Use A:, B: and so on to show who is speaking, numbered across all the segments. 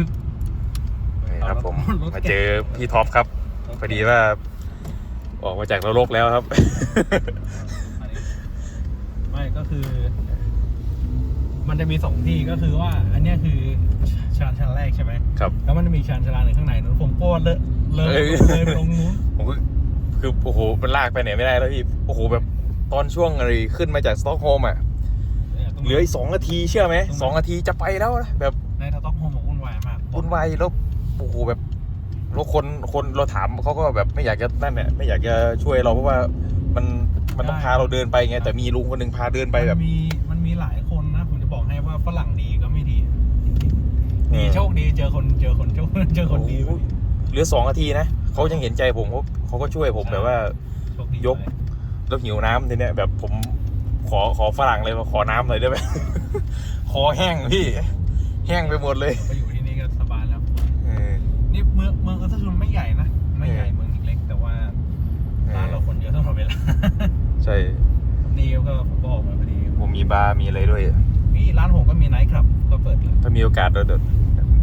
A: ทึก
B: นี่ครับผม
A: รถ
B: มาเจอพี่ท็อปครับพอดีว่า ออกมาจากนรกแล้วครับ
A: อันนี้ไม่ก็คือ มันจะมีสองที่ก็คือว่า อันเนี้ยคือชานชั้นแรกใช่ไหม
B: ครับ
A: แล้วมันจะมีชานชาลาหนึ่งข้างในนู้นผมก็เลอะเลย
B: เอ้ย
A: เลยไปตรงนู้น
B: ผมก็คือโอ้โหมันลากไปไหนไม่ได้แล้วพี่โอ้โหแบบตอนช่วงอะไรขึ้นมาจากสต็อกโฮล์มอะ
A: ตรง
B: เหลืออีกสองนาทีเชื่อไหม
A: ตรงไหน
B: สองนาทีจะไปแล้วนะแบบ
A: ในสต็อกโฮล์ม วุ่นวายมาก
B: วุ่นวายแล้วโอ้โหแบบแล้วคนคนเราถามเขาก็แบบไม่อยากจะนั่นเนี่ยไม่อยากจะช่วยเราเพราะว่ามันมันต้องพาเราเดินไปไงแต่มีลุงคนหนึ่งพาเดินไปแบบ
A: มันมีมันมีหลายคนนะผมจะบอกให้ว่าฝรั่งดีก็ไม่ดี
B: เอ
A: ดี
B: อ
A: โชคดีเจอคนเจอคนโชคเจอคนดี
B: โอ้โหเหลือสองนาทีนะเขายังเห็นใจผมเขาเขาก็ช่วยผมแบบว่า
A: โชคดี
B: ยก
A: เลย
B: แล้วหิวน้ำทีเนี้ยแบบผมขอขอฝรั่งเลยว่าขอน้ำหน่อยได้ไหมคอแห้งพี่ แห้งไปหมดเลย
A: มืองเมืองอัสซุนไม่ใหญ่นะ ไม่ใหญ่
B: เออ
A: เมืองเล็กๆแต่ว่า
B: เอ
A: ร้าน
B: อ
A: เราคนเยอะตลอดเวลา
B: ใช่
A: นี่ก็ผมก็ออกมาพอดี
B: ผมมีบาร์มีอะไรด้วย
A: นี่ร้านผมก็มีไนท์คลับก็เปิดเลย
B: ถ้ามีโอกาสเราเดี๋ยว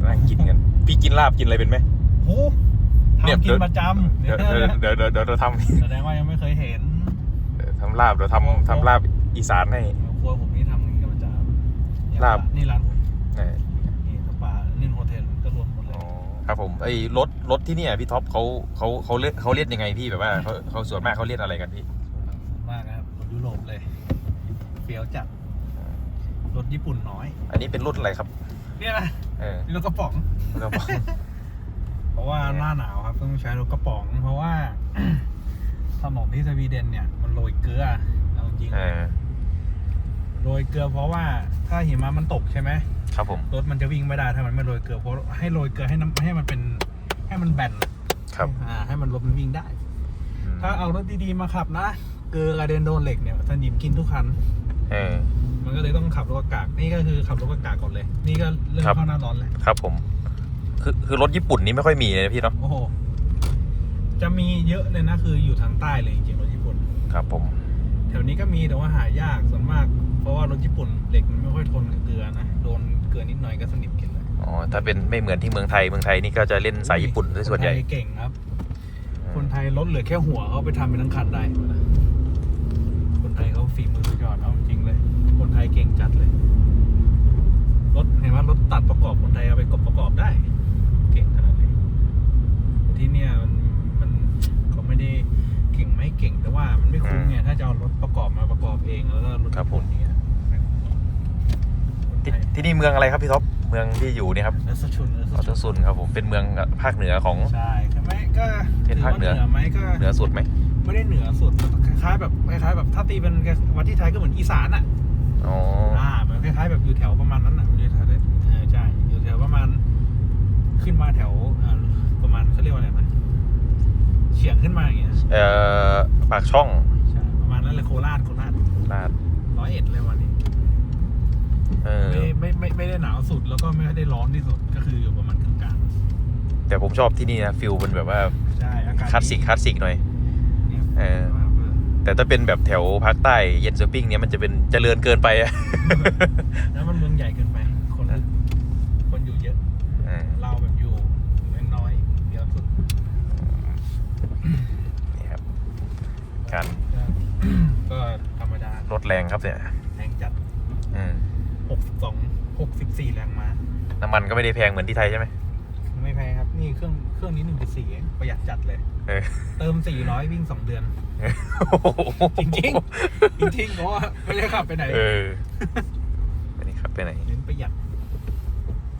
B: นั่งกินกันพี่กินลาบกินอะไรเป็นไหม
A: โอ้
B: เนี่ย
A: ทำกิ
B: เดี๋ย
A: น
B: ว
A: ประจำ
B: เดี๋ยวเดี๋ยวเดี๋ยวเดี๋ยวเดี๋ยวเราท
A: แสดงว่ายังไม่เคยเห็นำ
B: เดี๋ยวทำลาบเดี๋ยวทำทำลาบอีสานให้
A: ครัวผมนี่ทำกินกันประจำเนี่ย
B: ลาบ
A: นี่ร้านผม
B: ครับผมไอ้รถรถที่เนี่ยพี่ท็อปเขาเขาเขาเล่นเขาเล่นยังไงพี่แบบว่าเขาเขาส่วนมากเขาเล่นอะไรกันพี่
A: มากนะครับรถยุโรปเลยเฟี้ยวจัดรถญี่ปุ่นน้อย
B: อันนี้เป็นรุ่นอะไรครับ
A: เนี่ยนะ
B: เออ
A: นี่รถกระป๋อง
B: แล้วก็
A: เพราะว่าหน้าหนาวครับต้องใช้รถกระป๋อง เพราะว่าถนนที่สวีเดนเนี่ย มันโรยเกลือเอาจริง
B: เออ
A: โรยเกลือเพราะว่าถ้าหิมะมันตกใช่ไหม
B: ครับผม
A: รถมันจะวิ่งไม่ได้ถ้ามันไม่โรยเกลือเพราะให้โรยเกลือให้น้ำให้มันเป็นให้มันแบน
B: ครับ
A: อ่าให้มันรถมันวิ่งได้
B: อืม
A: ถ้าเอารถดีๆมาขับนะ เกลือกระเด็นโดนเหล็กเนี่ยสนิมกินทุกคัน
B: เออ
A: มันก็เลยต้องขับรถกระกากนี่ก็คือขับรถกระกากก่อนเลย นี่ก็เริ่ม
B: ครับ
A: เข้าหน้าร้อนเลย
B: ครับผม คือคือรถญี่ปุ่นนี่ไม่ค่อยมีเลยนะพี่เนาะ
A: โอ้โหจะมีเยอะเลยนะคืออยู่ทางใต้เลยจริงๆรถญี่ปุ่น
B: ครับผม
A: แถวนี้ก็มีแต่ว่าหายากส่วนมาก เพราะว่ารถญี่ปุ่นเหล็กมันไม่ค่อยทนกับเกลือนะ โดนเกลือนิดหน่อยก็สนิมกินเลย
B: อ๋อ ถ้าเป็นไม่เหมือนที่เมืองไทย เมืองไทยนี่ก็จะเล่นสายญี่ปุ่นซะส่วนใหญ่
A: คนไทยเก่งครับ คนไทยรถเหลือแค่หัวเขาไปทำเป็นทั้งคันได้หมดนะคนไทยเขาฝีมือสุดยอดเอาจริงเลย คนไทยเก่งจัดเลย รถเห็นว่ารถตัดประกอบคนไทยเอาไปกบประกอบได้ เก่งขนาดนี้แต่ที่เนี่ยมันมันเขาไม่ได้ เก่งไม่เก่งแต่ว่ามันไม่คุ้มไงถ้าจะเอารถประกอบมาประกอบเองแล้วก็รถ
B: ครับผม
A: ญี่ปุ่นเนี่ยคนไท
B: ที่
A: ย
B: ที่นี่เมืองอะไรครับพี่ท็อปเมืองที่อยู่เนี่ยครับ
A: เอสชุนเอ
B: ออ
A: ส
B: โตซุนครับผมเป็นเมืองภาคเหนือของ
A: ใช่ใช่ไหมก็
B: เป็นภาคเหนือ
A: ถือไหมก็
B: เหนือสุดไหม
A: ไม่ได้เหนือสุดคล้ายๆแบบคล้ายๆแบบถ้าตีเป็นวัดที่ไทยก็เหมือนอีสานอะ
B: อ๋อ
A: อ่าเหมือนคล้ายๆแบบอยู่แถวประมาณนั้นอะอยู่แถวนั้นเออใช่อยู่แถวประมาณ ขึ้นมาแถวอ่าประมาณเขาเรียกว่าอะไรนะ เฉียงขึ้นมาอย่างเงี้ย
B: เอ่อปากช่อง
A: ใช่ประมาณนั้นเลยโคราชโคราช
B: ลาด
A: ร้อยเอ็ดเลยวันนี้
B: เออ
A: ไม่ไม่ไม่ไม่ได้หนาวสุดแล้วก็ไม่ได้ร้อนที่สุดก็คืออยู่ประมาณกลาง
B: แต่ผมชอบที่นี่นะฟิลมันแบบว่า
A: ๆใช่อากาศ
B: คลาสสิกคลาสสิกหน่อย
A: เนี่ย
B: เออ แต่ถ้าเป็นแบบแถวภาคใต้เย็นสปริงเนี่ยมันจะเป็นเจริญเกินไปอะ
A: แล้วมันเมืองใหญ่เกินไป คนคนอยู่เยอะ
B: เออ
A: เราแบบอยู่น้อยๆเดียวสุด
B: นี่ครับ การ
A: ก็ก็ธรรมดาร
B: ถแรงครับเนี่ย
A: แรงจัด
B: อืม
A: 62 64แรงม้า
B: น้ำมันก็ไม่ได้แพงเหมือนที่ไทยใช่ไหม
A: ไม่แพงครับ นี่เครื่องเครื่องนี้1.4เองประหยัดจัดเลย
B: เออ
A: เติม400วิ่ง2เดือน จริงจริงๆเพราะว่าไม่ได้ขับไปไหน
B: เอออันนี้ครับไปไหน
A: เน้นประหยัด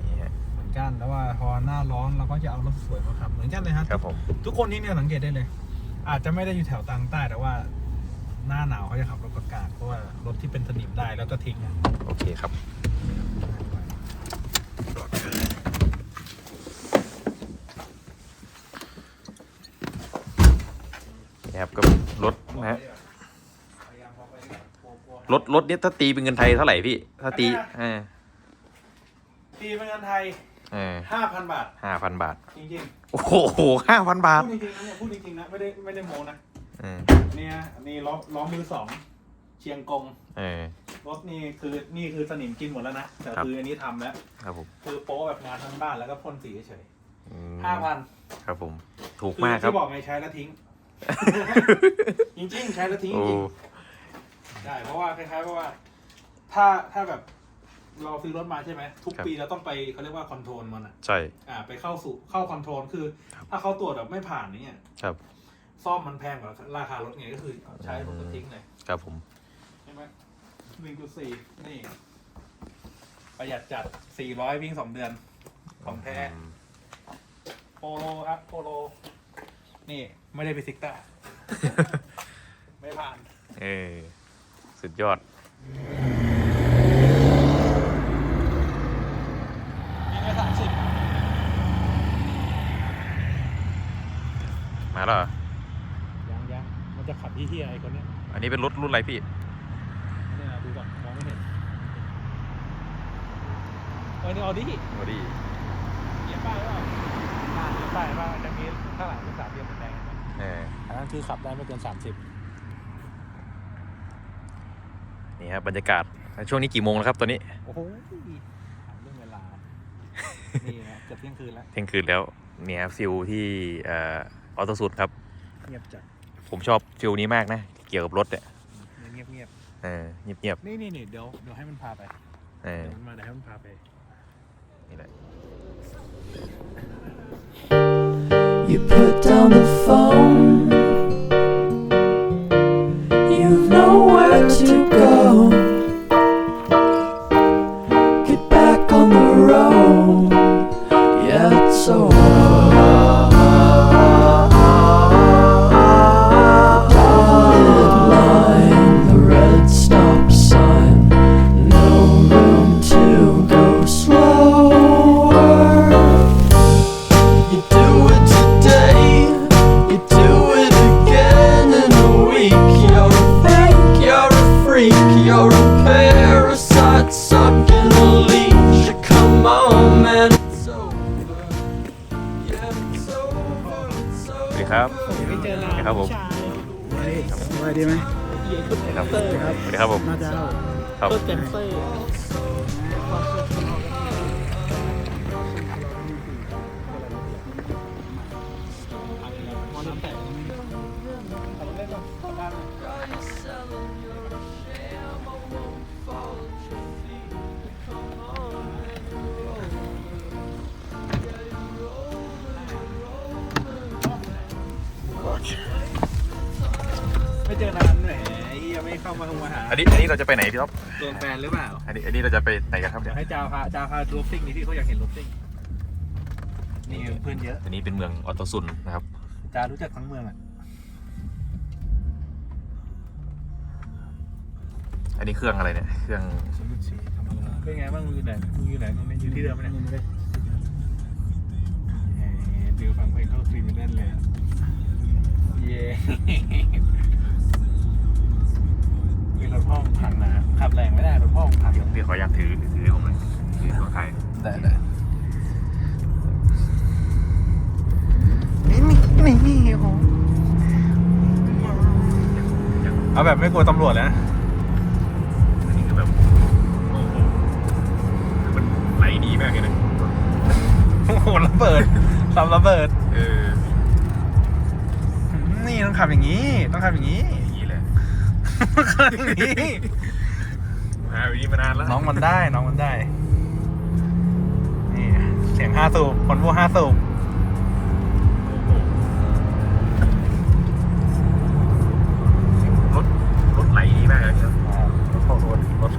B: นี่ฮะ
A: เหมือนกันแล้วว่าพอหน้าร้อนเราก็จะเอารถสวยมาขับเหมือนกันเลยครับ
B: ครับผม
A: ทุกคนที่เนี่ยสังเกตได้เลย อาจจะไม่ได้อยู่แถวตางใต้แต่ว่า หน้าหนาวเขาจะขับรถกระกาดเพราะว่ารถที่เป็นสนิมได้แล้วก็ทิ้งอะ
B: โอเคครับ นี่ครับก็รถนะฮะรถรถเนี้ยถ้าตีเป็นเงินไทยเท่าไหร่พี่ ถ้าตีเออ
A: ตีเป็นเงินไทย
B: เออ
A: 5,000บาท
B: ห้าพันบาท
A: จริง
B: โอ้โหห้าพัน
A: ๆ
B: บาท
A: พูดจริงๆนะเนี่ยพูดจริงๆนะ ไม่ได้ไม่ได้โมนะ
B: เออ
A: เนี่ยนี่ล้อล้อมือสองเชียงกง
B: เออ
A: รถนี่คือนี่คือสนิมกินหมดแล้วนะ แต่
B: ครับ
A: คืออันนี้ทำแล้ว
B: ครับผม
A: คือโป๊แบบงานทั้งบ้านแล้วก็พ่นสีเฉย
B: อืม
A: ห้าพัน
B: ครับผม ถูก
A: คือ
B: มากครับ
A: ที่บอกไงใช้แล้วทิ้ง จริงๆ ใช้แล้วทิ้ง
B: โอ้
A: จริงใช่เพราะว่าคล้ายๆเพราะว่า ถ้าถ้าแบบ เราซื้อรถมาใช่ไหม ทุกปีเราต้องไปเขาเรียกว่าคอนโทรลมันอะ
B: ใช่
A: อ่า ไปเข้าสู่เข้าคอนโทรลคือ ถ้าเขาตรวจแบบไม่ผ่านนี่เนี่ย
B: ครับ
A: ซ่อมมันแพงกว่าราคารถไงก็คือใช้รถก็ทิ้งเลย
B: ครับผม
A: ใช่ไหมหนึ่งจุดสี่นี่ ประหยัดจัดสี่ร้อยวิ่งสองเดือน ของแท้
B: อืม
A: โปโลครับโปโล นี่ไม่ได้ไปซิกต้า ไม่ผ่าน
B: เออสุดยอด
A: นี่ไม่สามสิบ
B: มาแล้วเหรอ
A: ยังยังมันจะขับที่เฮียไอ้คนเนี้ย
B: อันนี้เป็นรถรุ่นอะไรพี่
A: นี่นะดูก่อนมองไม่เห็นเออนี่ออดี้
B: อดี้
A: เยียบป้ายหรือเปล่าอ่าเยียบป้ายว่าจะมีข้างหลังเป็นสามเหลี่ยมเหมือนแดงเห็นไหม
B: เออ
A: อันนั้นคือขับได้ไม่เกินสามสิบ
B: นี่ครับบรรยากาศช่วงนี้กี่โมงแล้วครับตอนนี้
A: โอ้โหถามเรื่องเวลา นี่นะเกือบเที่ยงคืนแล้ว
B: เที่ยงคืนแล้วเนี่ยครับฟิลที่เออ อโตสุดครับ
A: เงียบจัด
B: ผมชอบฟิลนี้มากนะ เกี่ยวกับรถเนี่ย
A: เงียบเงียบ
B: เออเงียบ
A: นี่นี่นี่เดี๋ยวเดี๋ยวให้มันพาไป
B: ๆเออ
A: เดี๋ยวมันมาเดี๋ยวให้มันพาไป
B: นี่แหละ
C: You put down the phone.
B: สบา
A: ยดีไหม
B: สวัสดีครับสวัสดีครับผม
A: น่าจะ
B: ครับ
A: เปิดแกนเซอร์ เข้ามาทำอาหาร
B: อันนี้อันนี้เราจะไปไหนพี่ท็อป
A: โดนแฟนหรือเปล่า
B: อันนี้อันนี้เราจะไปไหนกันครับ
A: เดี๋
B: เนี่ยยว
A: ให้จาพาจาพาดูซิ่งนี่ที่เขาอยากเห็นรถซิ่งนี่เพื่อนเยอะ
B: อันนี้เป็นเมืองออโตซุนนะครับ
A: จารู้จักทั้งเมืองอะ
B: อันนี้เครื่องอะไรเนี่ยเครื่อง
A: เป็นไงบ้างมึงอยู่ไหนมึงอยู่ไหนมึงอยู่ที่เดิมไหมเนี่ยเอ่อดิวฟังเพลงเข้าฟิล์มเล่นเลยอะเย่ แบบไม่กลัวตำรวจแล้ว
B: อันนี้คือแบบโอ้โหมันไหลดีมากเลยนะ
A: โอ้โหระเบิดซับระเบิด
B: เออ
A: นี่ต้องขับอย่างนี้ ต้องขับอย่างนี้
B: อย่างนี้แหละ
A: ต้องขับอย่างนี้
B: หาวิธีมานานแล้ว
A: น้องมันได้ น้องมันได้ นี่เสียงห้าสูบคนพูดห้าสูบ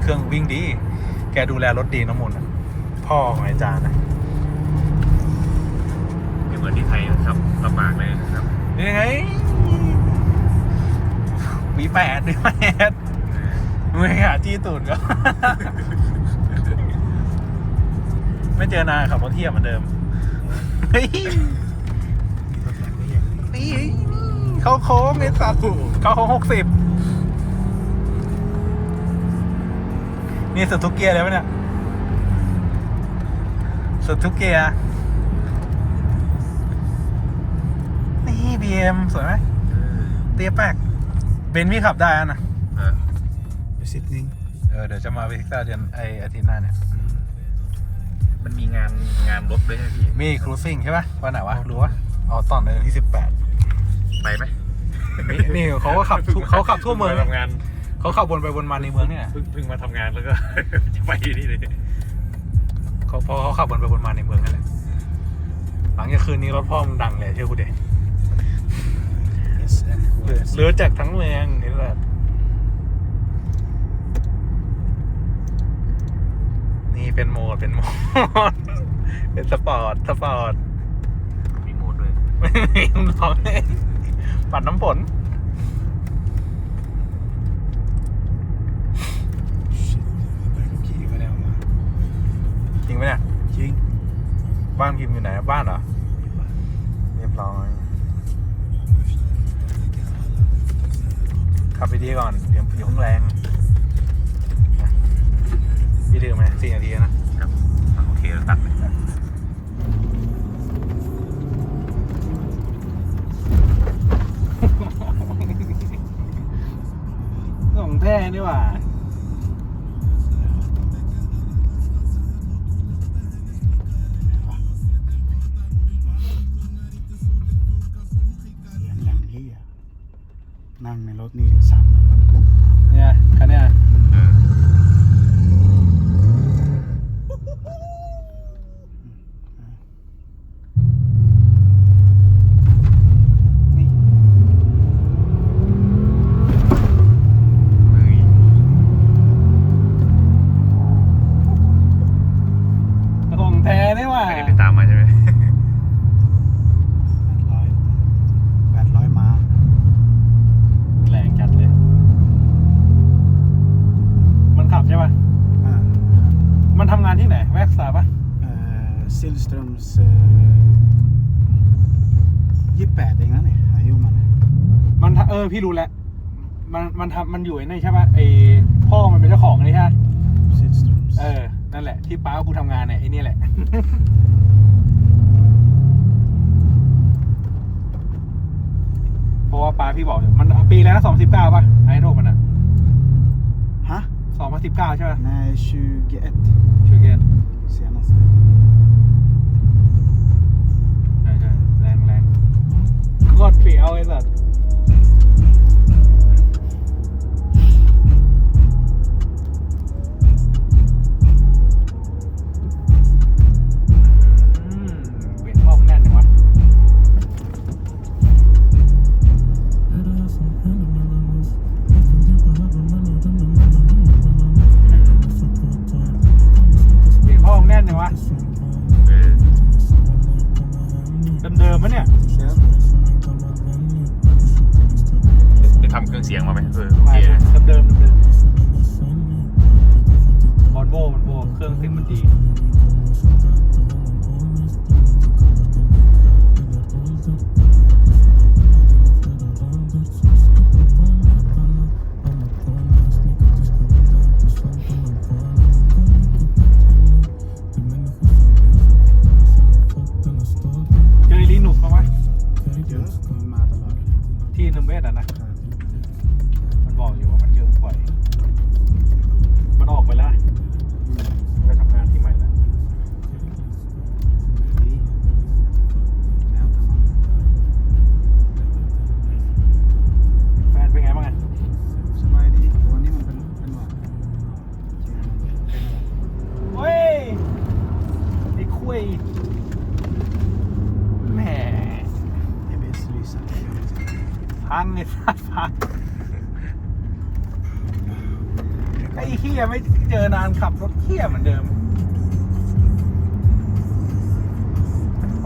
B: รถเครื่
A: อง วิ่งดี แกดูแลรถดีน้ำมนต์อะพ่อของอาจารย์นะ
B: ไม่เหมือนที่ไทยนะครับลำบากเลยนะครับ
A: นี่ไงวีแปดวีแปดมึงหาจี้ตูดก็ ไม่เจอนานขับรถเที่ยวเหมือนเดิมเฮ้ยนี่เขาโค้งไอ้สัตว์เขาโค้งหกสิบ นี่สุดทุกเกียร์เลยวะเนี่ย สุดทุกเกียร์ นี่บีเอ็มสวยไหม เตี้ยแป๊ก เบนซ์พี่ขับได้อะนะ
B: เออ
A: ไปซิดนิ่ง
B: เอ
A: อ เดี๋ยวจะมาเวกซ์เดือนไออาทิตย์หน้าเนี่ย
B: มันมีงานงานรถด้วยใช่ไหมพี่
A: มีครูซิ่งใช่ปะวันไหนวะ รู้วะเอาตอนในวันที่สิบแปด
B: ไปไหม
A: นี่เขาก็ขับทุกเขาขับทั่วเมือง
B: ทำงาน
A: เขาขับวนไปวนมาในเมืองเนี่ย
B: เพิ่งเพิ่งมาทำงานแล้วก็ จะไปนี่เลย
A: เขาพอเขาขับวนไปวนมาในเมืองนั่นแหละหลังจากคืนนี้รถพ่อมึงดังเลยเชื่อกูเด็เรือจากทั้งเมืองนี่แหละนี่เป็นโหมดเป็นโหมดเป็นสปอร์ตสปอร์ต
B: มีโหมดด้วย
A: ไม่มีร้องเองปัดน้ำฝน บ้านพิมพ์อยู่ไหนบ้านเหรอเรียบร้อยขับไปดีก่อนเดี๋ยวผิวข้างแรงนะพี่ถือไหมสี่นาทีนะ
B: ครับโอเคแล้วตัดเลย
A: ของแท้นี่หว่า ซิ
C: ลสตรอมส์ยี่แปดเองนะเนี่ยอายุมัน
A: มันทำเออพี่รู้แล้ว มันมันทำมันอยู่ไอ้นี่ใช่ป่ะไอพ่อมันเป็นเจ้าของไอ้นี่ใช่ปะ
C: ซิลสตรอมส์
A: เออ นั่นแหละ ที่ป้ากูทำงานเนี่ยไอ้นี่แหละเพราะว่าป้าพี่บอกอยู่มันปีแล้วนะสองสิบเก้าป่ะไอ้โรคมันอะ
C: ฮะ
A: สองพันสิบเก้าใช่ป่ะ
C: ในชูเกต
A: ชูเกต
C: เสียนัส
A: ใช่ใช่แรงแรง โคตรเปรี้ยวไอ้สัส
B: เครื่องเสียงมาไหมเออโอเคนะ
A: เดิมเดิม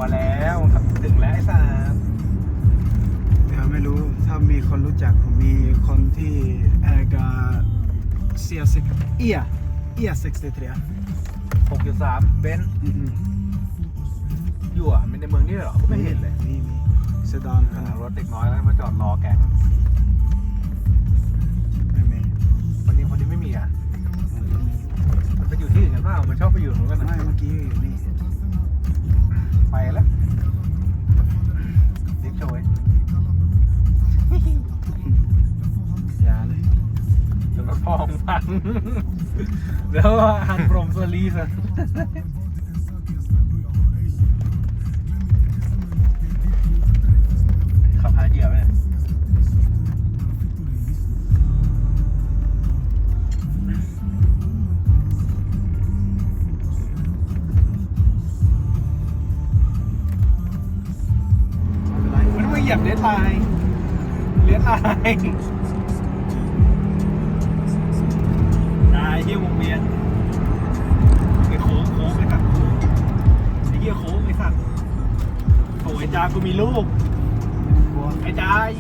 A: พอแล้วขับถึงแล้วไอ้สัส
C: เดี๋ยวไม่รู้ถ้ามีคนรู้จักมีคนที่แอร์กาเซียสิกเอียเอีย63
A: หกจุดสามเบนซ์
C: อืม
A: อยู่อะมันในเมืองนี่เหรอ
C: ๆ
A: ไม่เห็นเลย
C: มีมีเซดานข
A: ข
C: นา
A: นา
C: ด
A: ด
C: ร
A: ร
C: ถ
A: ถเด็กน้อยแล้วมาจอดรอแก๊ง
C: ไม่มี
A: วันนี้คนนี้ไม่มีอะมันไปอยู่ที่อื่นกันเปล่ามันชอบไปอยู่เหมือนกัน
C: ไม่
A: นะ
C: เมื่อกี้อยู่นี่
A: ไปแล้วรีบโชย
C: อย่าเลย
A: จนระพ่องพังแล้วหันโปรมสลีสอะ กูมีลูกไอ้จาย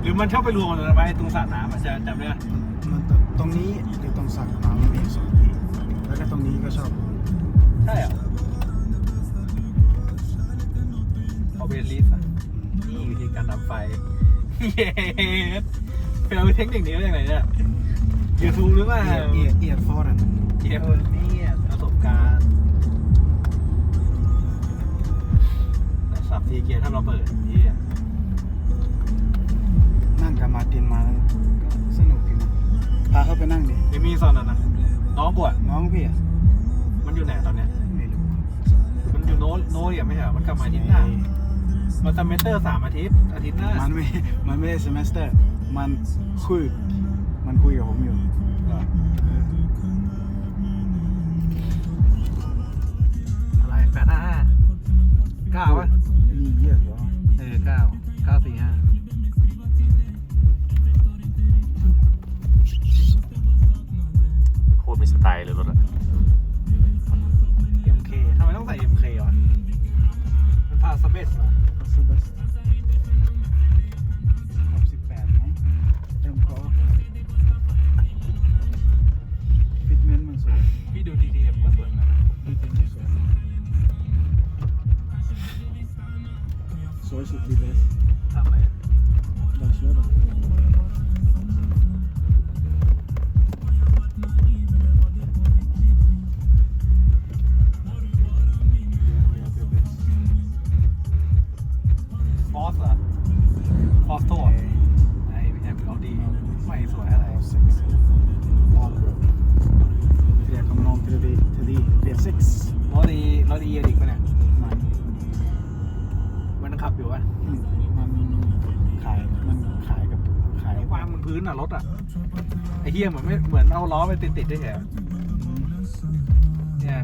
A: หรือมันชอบไปรวมกันตรงนั้นไปตรงสระน้ำอะจะจำได้ไหม
D: มันตรงตรงนี้หรือตรงสักน้ำมีสองที่แล้วก็ตรงนี้ก็ชอบ
A: ใช่เหรอเอาเบนลิสอะนี่วิธีการดับไฟเย้ไปเอาเทคนิคนี้มาจากไหนเนี่ย ยูทูบหรือเปล่า
D: เอียเอียเอียฟอร์น
A: เกมเนี่ยประสบการณ์แต่สับทีเกียร์ถ้าเราเปิดนี่อะ
D: นั่งกับมาร์ตินมาแล้วก็สนุกดีนะพาเขาไปนั่งดิ
A: ยังมีซอนอะนะน้องกูอะ
D: น้องพี่อะ
A: มันอยู่ไหนตอนเนี้ย
D: ไม่รู้
A: มันอยู่โน้ตโน้ตอะไม่ใช่เหรอมันกลับมาอาทิตย์หน้ามันซัมเมเตอร์สามอาทิตย์อาทิตย์หน้า
D: มันไม่มันไม่ได้ s เ m สเตอร์มันคุย มันคุยกับผมอยู่
A: เหรออะไรแปดห้าห้าเก้าวะ
D: มีเยอะเหรอ
A: เออเก้าเก้าสี่ห้า
B: ย
A: เห
D: มือน
A: ไม่เหมือนเอาล้อไปติดติดๆได้แค่เนี่ย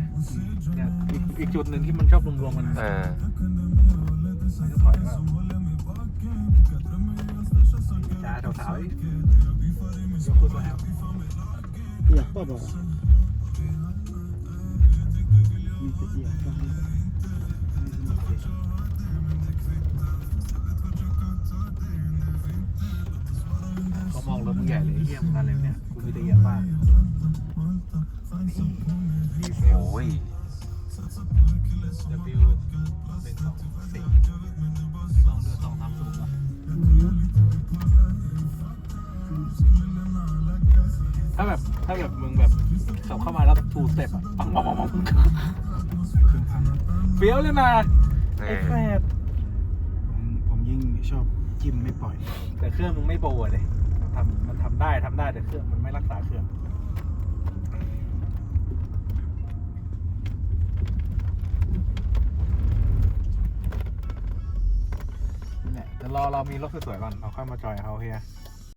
A: เนี่ยอีกอีกจุดหนึ่งที่มันชอบรวมๆกัน
B: เออ
A: มันจะถอยว่าจ้าสาวๆอีกยกขึ้นมาแล้ว
D: อยากป่ะบอกมีแต่อยากป่ะ
A: เขามองรถมึงใหญ่เลยไอ้เฮียมึงอะไรวะเนี่ย กูมีแต่เหยียบบ้างดีเซล
B: โอ้ย
A: W เป็นสองสี่สองเดือนสองสามสูงวะถ้าแบบถ้าแบบมึงแบบขับเข้ามาแล้วทูสเต็ปอะปังปังปังปัง
D: เครื่องพัน
A: เฟี้ยวเลยนะ
B: เอ
A: ไอ้
B: อ
A: แฟด
D: ผมผมยิ่งชอบจิ้มไม่ปล่อย
A: แต่เครื่องมึงไม่โบว์เลยมัน ทำมันทำได้ทำได้แต่เครื่องมันไม่รักษาเครื่องเนี่ยจะรอเรามีรถสวยๆก่อนเราค่อยมาจอยเขาเฮีย